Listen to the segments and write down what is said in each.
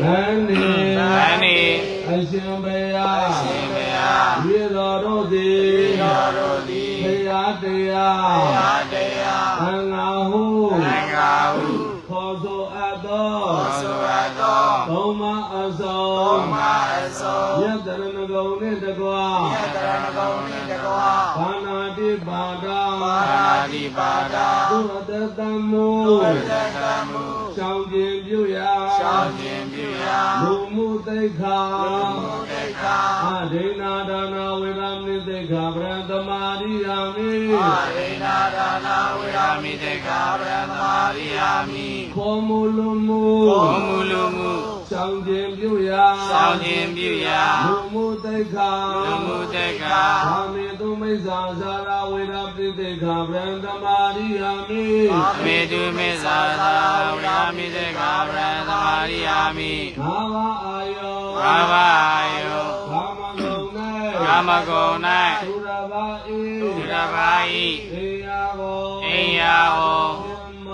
ဗန္နေဗန္နေအရှင်ဘုရာရှင်ဘုရားရေတော်တို့သည်တော်တို့သည်ဘုရားတရားတရားတရားအင်္ဂါဟုသံဃာဟုခေါ်ဆိုအပ်သောဆိုရသောသုံးမအစုဘုံမအစုံယတရဏဂုံနှင့်တကွာယတရဏဂုံနှင့်တကွာဘာနာတိပါဒာပါဏာတိပါဒာသုရတတမုသက္ကမှု ရှောင်းခြင်းပြုရာရှောင်းခြင်းပြုရာလူမှုသိက္ခာဘုဒိခာအဒိနာဒါနာဝေရမနိသိက္ခာပရံသမာရိယာမိအာရိနာဒါနာဝေရာမိတေကာဗရမရိယာမိခေါ်မူလူမှုဘုံမူလူမှုရှောင်းခြင်းပြုရာရှောင်းခြင်းပြုရာလူ မှုသိက္ခာလူမှုတေကာသာမေတုမိစ္ဆာဇာရဝေရပတိသိက္ခာပရံသမာရိယာမိမေတုမေသာသာဝေရာမိတေကာဗရမရိယာမိဘာဝအာယောဘာဝယောကာမဂုဏ်၌ကာမဂုဏ်၌သုရဘာဣသုရပါဤအေယာဘောအိယာဟောယမ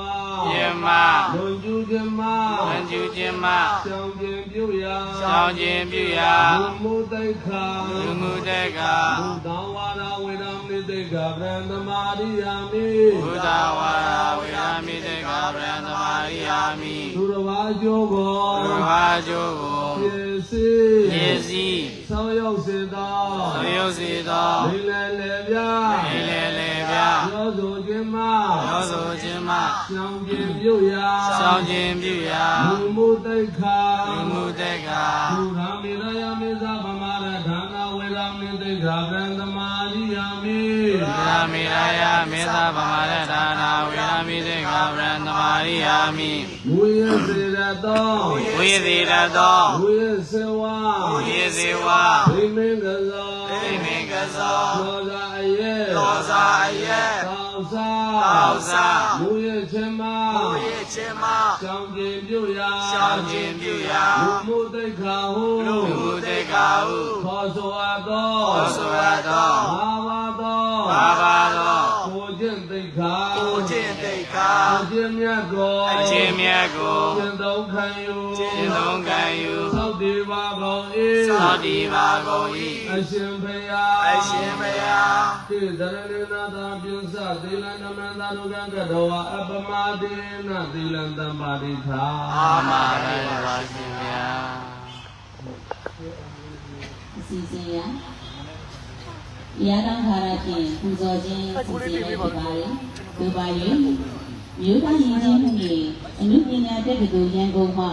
ယမလွန်ကျူး ခြင်းမဝံကျူခြင်းမရှောင်းခြင်းပြုရာရှောင်းခြင်းပြုရာလူမှုသိက္ခာလူမှုတေကာဘုဒ္ဓဝါဒဝေဒမနိသိက္ခာပရံသမာရိယာမိဘုဒ္ဓဝါဒဝေရာမိတေကာဗရမရိယာမိသူတော်ဘာကျိုးကိုဘုရားကျိုးကိုဖြ စ်စီပြည့်စည်ဆောင်းရောက်စေသောသရုပ်စေသောလိလလေပြလေလေလေပြရောဆိုခြင်းမရောဆိုခြင်းမရှောင်းခြင်းပြုရာရှောင်းခြင်းပြုရာလူမှုသိက္ခာလူမှုတေကာဘုရားမေရယမေဇဗမာရဒါနာဝေရမနိသိက္ခာပရံသမာရိယာမိဗုဒ္ဓမေရာယမေသာဗမာရဒါနာဝေရာမိတေကာဗရမရိယာမိမူရစေ ရတောဝိသေရသောမူရစေဝါဝိသေဝဒိမင်းကသောသိမေကသောသောဇာအယေသောစာယေသောဇာသောဇာမူရခြင်းမဘုရေခြင်းမရှောင်းခြင်းပြုရာရှောင်းခြင်းပြုရာလူမှုသိက္ခာဟုလူမှုတေကာဟုခေါ်ဆို ခြင်းမြတ်ကိုအခြင်းမြတ်ကိုကျင့်သုံးခံယူကျင့်သုံးခံယူသောက်တည်ပါကုန်၏သောတိပါကုန်၏အရှင်ဘုရားအရှင်ဘုရားတိသရဏေနာသာပြုစသီလနမန္တရုကံကတောဝအပမဒေနသီလံတမ္ပါတိသာအာမရပါရှင်ဗျာအစီအစဉ်ရတရားတော်ခါရဖြင့်ပူဇော်ခြင်းအစီအစဉ်လေးဖြစ်ပါတယ်။ဒီပါရင် မြို့သားရင်ချင်းမှု၏အနုပညာတက္ကသိုလ်ရန်ကုန်မှ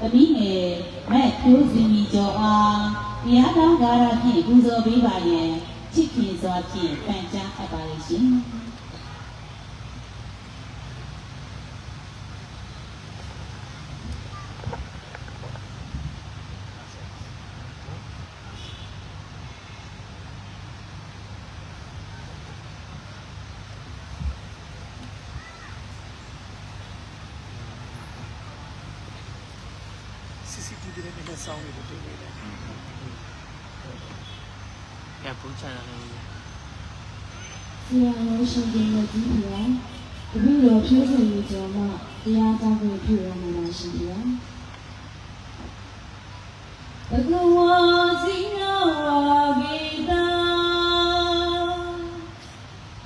တပည့်ငယ်မက်တိုးစီမီကျော်အားတရားတော်ခါရဖြင့်ပူဇော်ပေးပါရန်ချစ်ခင်စွာဖြင့်ပန်ကြားအပ်ပါလိမ့်ရှင်။ ကဲပူချတယ်လို့ဆရာတော်ရှင်ရှင်ရဲ့ကြီးပြာတပည့်တော်ဖြိုးစုံကြီးကျော်မှတရားတောင်းဖို့ပြုရမှာပါရှင်ဗျာဘဂဝါစီနောဝါဂေတာ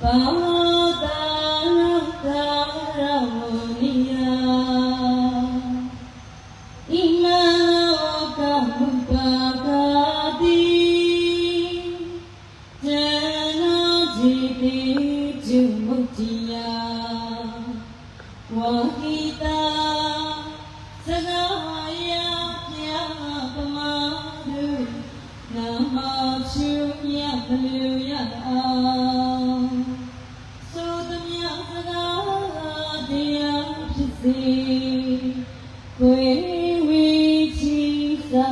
ဘာ သာ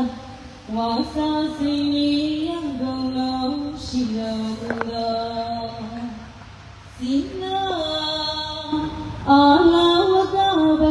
ဝါစာစီယံကုန်လုံးရှိတော်မူသောစီနာအာလာဝကဘ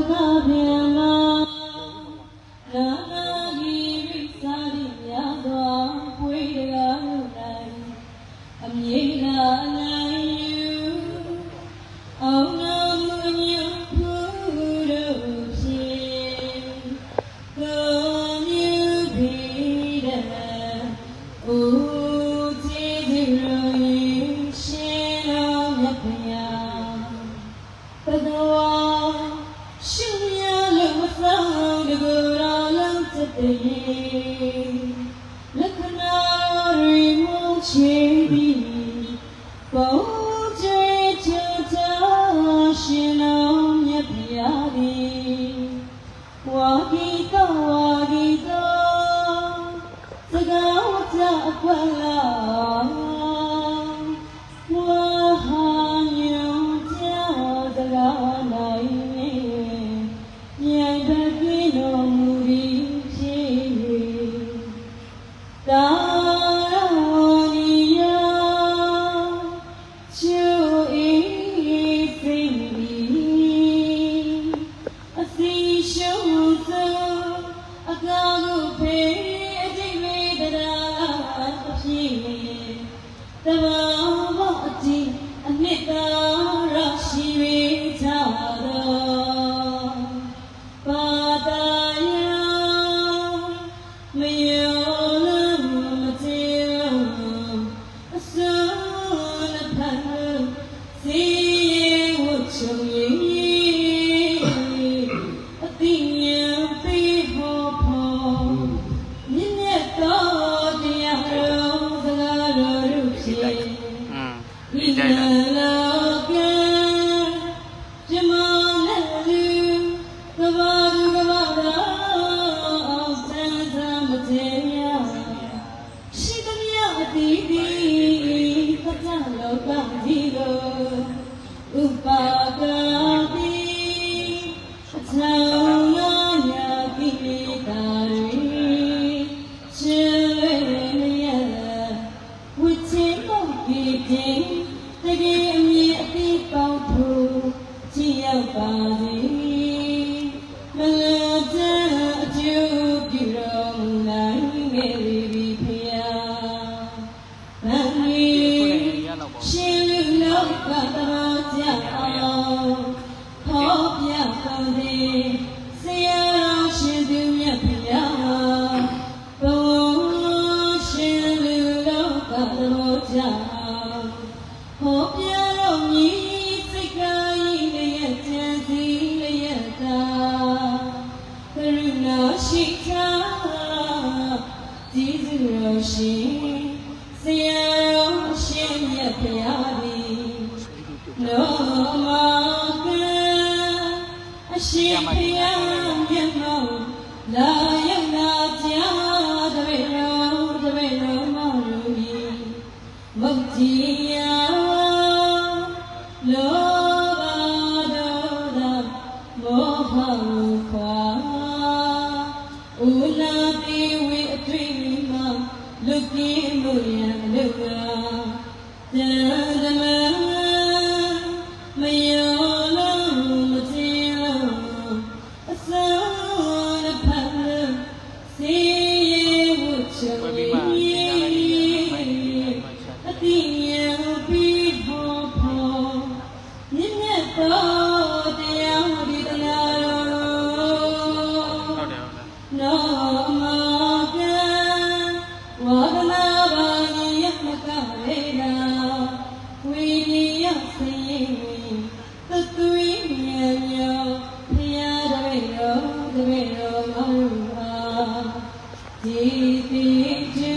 He thinks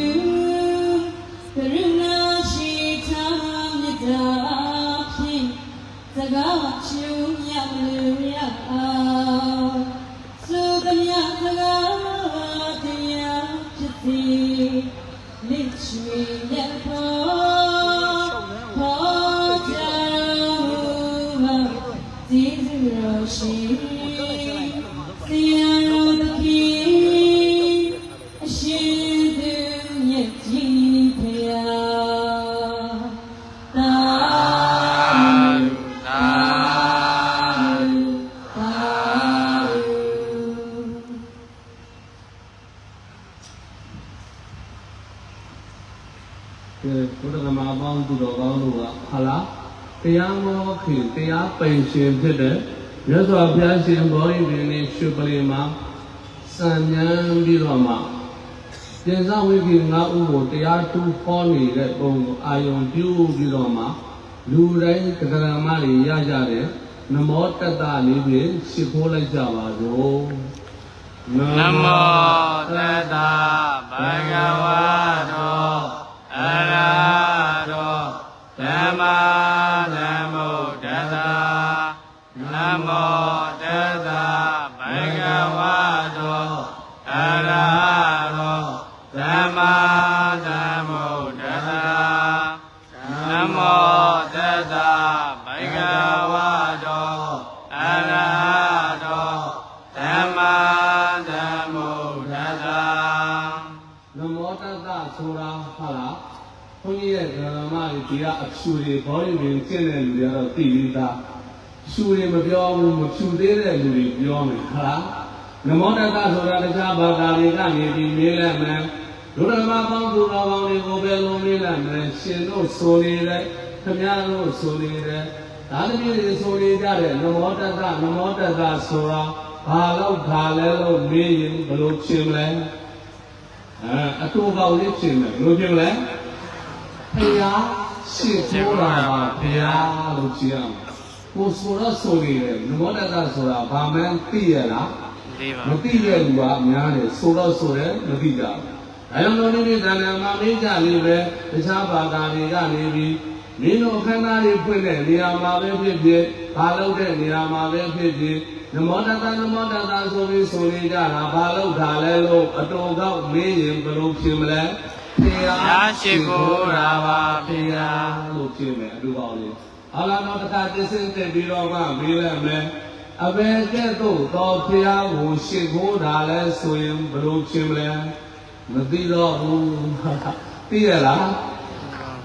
ပိန်ရှင်ဖြစ်တဲ့မြတ်စွာဘုရားရှင်ဘောဓိပင်လေးရှုပလင်မှာစံဉဏ်ပြီးတော့မှပြေဇဝိကိ၅ဦးကိုတရားတူဟောနေတဲ့ပုံကိုအာယုံပြုပြီးတော့မှလူတိုင်းကဒရမတွေရကြတဲ့နမောတတလေးဖြင့်ရှ िख ိုးလိုက်ကြပါစို့နမောတတဘဂဝါတောအရဟတောဓမ္မဓမ္မုတ ဘုန်းကြီးရဲ့ဓမ္မတွေဒီကအဖြူတွေဘောရင်ပြင်ကျင့်တဲ့လူတွေကတော့သိပြီးသားဖြူတွေမပြောဘူးမဖြူသေးတဲ့လူတွေပြောမယ်ဟုတ်လားနမောတတ္တဆိုတာတခြားဘာသာတွေကနေပြီးမေးလိုက်မယ်ဒုရမပေါင်းသူတော်ကောင်းတွေကိုပဲလုံးမေးလိုက်မယ်ရှင်တို့ဆိုနေတဲ့ခမည်းတော်ဆိုနေတဲ့ဒါသမီးတွေဆိုနေကြတဲ့နမောတတ္တနမောတတ္တဆိုတာဘာလို့ခါလဲလို့မေးရင်ဘယ်လိုရှင်းမလဲအဲအတူကောက်လေးဖြစ်မယ်ဘယ်လိုဖြစ်မလဲ ဖရာရှင်းခိုးတာပါဖရာလို့ကြည့်ရမယ်ကိုဆိုတော့ဆိုနေတယ်နမောတတဆိုတာဘာမှန်းသိရလားဒီပါမသိတဲ့လူကအများတယ်ဆိုတော့ဆိုတယ်မသိကြဘူးအဲလိုမျိုးနေ့ဒါနဲ့မှမေးကြလေးပဲတခြားဘာသာတွေကနေပြီးမင်းတို့အခမ်းအနားတွေဖွင့်တဲ့နေရာမှာပဲဖြစ်ဖြစ်ဘာလုပ်တဲ့နေရာမှာပဲဖြစ်ဖြစ်နမောတတနမောတတဆိုပြီးဆိုနေကြတာဘာလုပ်တာလဲလို့အတော်ကောက်မေးရင်ဘယ်လိုဖြစ်မလဲ ဖရာရာရှိကိုရာပါဖဖရာရာလို့ဖြစ်မယ်အတူပေါင်းလေးဟာလာတော့တစ်ခါသစ္စာတက်ပြီးတော့မှမေးလိုက်မယ်အဘယ်ကဲ့သို့သောဖရာကိုရှင်းခိုးတာလဲဆိုရင်ဘယ်လိုဖြစ်မလဲမသိတော့ဘူးသိရလား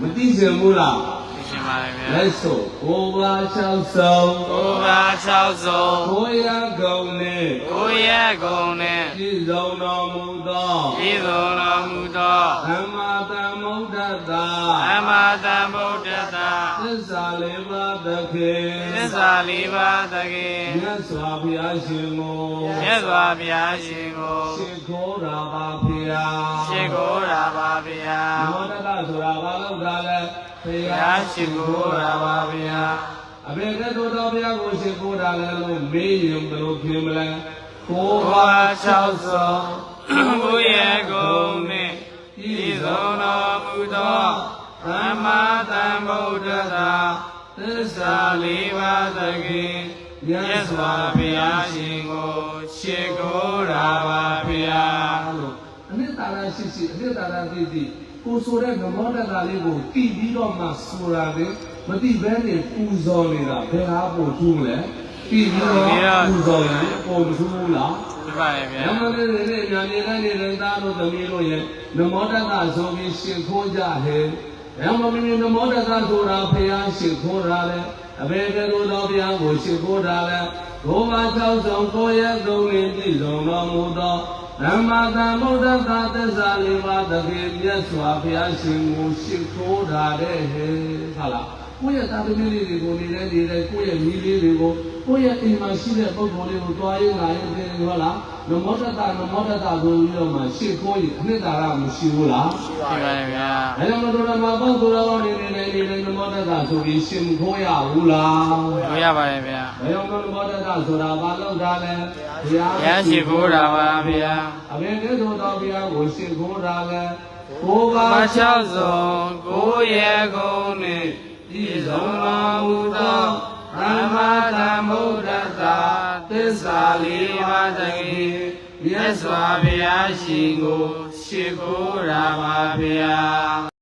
မသိချင်ဘူးလားသိ ရှင်ပါလေဗျာလက်ဆိုကိုပါချောက်ဆုံးကိုပါ6စုံကိုရကုံနဲ့ကိုရဲ့ကုံနဲ့ပြည့်စုံတော်မူသောဤသို့တော်မူသောသမ္မာသမ္ဗုဒ္ဓတ္တာအမတံဗုဒ္ဓတာသစ္စာလေးပါးသခင်သစ္စာလေးပါးတကယ်မြတ်စွာဘုရားရှင်ကိုမြတ်စွာဘုရားရှင်ကိုရှ िख ိုးတာပါဖေဟာရှိခိုးတာပါဗျာနမောတတ္တဆိုတာဘာလို့ဒါလဲဖေ ဘုရားရှိခိုးတာပါဗျာအဘေကတော်တော်ဘုရားကိုရှ िख ိုးတာလဲလို့မေးရင်ဘယ်လိုဖြစ်မလဲကိုကိုပါပါချောက်6စောစုံကိုရဲ့ကုံနဲ့ဤသို့တော်မူသောသမ္မာသမ္ဗုဒ္ဓတာသစ္သစာစ္စာလေးပါးတကယ်မြတ်စွာဘုရားရှင်ကိုရှိခိုးတာပါဗျာလို့အနှစ်သာရရှိရှိအနှစ်သာရသိသိ ကိုဆိုတဲ့နမောတတ္တလေးကိုတည်ပြီးတော့မှဆိုတာလေမတိဘဲနဲ့ပူဇော်နေတာဘယ်ဟာပို့ထူးမလဲတည်ပြီးတော့ပူဇော်ရင်ပို့မထူးဘူးလားဒီပါလေဗျာညမလေးတွေနဲ့ညာနေနဲ့နေတဲ့သားတို့သမီးတို့ရဲ့နမောတတ္တဆိုပြီးရှင်ခိုးကြဟဲ့။ညမမင်းနမောတတ္တဆိုတာဖျားရှင်ခိုးတာလေ။အဘေကတော်တော်ဘုရားကိုရှင်ခိုးတာလေ။ဘုရား၆ဆောင်ကိုရဲ့သုံးလင်းပြည့်စုံတော်မူသော ဓမ္မတန်ဗုဒ္ဓသာသစ္စာလေးပါးတကယ်မြတ်စွာဘုရားရှင်ကိုရှင်ခိုးတာတဲ့ဟဲ့။ဟုတ်လား။ ကိုယ့်ရဲ့သာသမီလေးတွေကိုနေတဲ့နေတဲ့ကိုယ့်ရဲ့မိလေးတွေကိုကိုယ့်ရဲ့အိမ်မှာရှိတဲ့ပုဂ္ဂိုလ်လေးကိုတွားရင်လာရင်ပြင်ဟုတ်လားနမောတတနမောတတဆိုပြီးတော့မှရှေ့ခိုးရင်အနှစ်သာရမရှိဘူးလားဒီပါလေဗျာအဲကြောင့်မတော်မှာပေါ့သူတော်နေနေနေနေနမောတတဆိုပြီးရှင်မခိုးရဘူးလားကိုရပါလေဗျာအဲကြောင့်နမောတတဆိုတာဘာလို့ဒါလဲဘုရားဘုရားရှိခိုးတာပါဗျာအဘယ်ကဲသို့တော်ဘုရားကိုရှင်ခိုးတာလဲကိုယ်ပါပါ၆စုံကိုရဲ့ကုံနဲ့ ဤဆုံးတော်မူသောသမ္မာသမ္ဗုဒ္ဓတာသစ္စာလေးပါးတကယ်မြတ်စွာဘုရားရှင်ကိုရှိခိုးတာပါဗျာ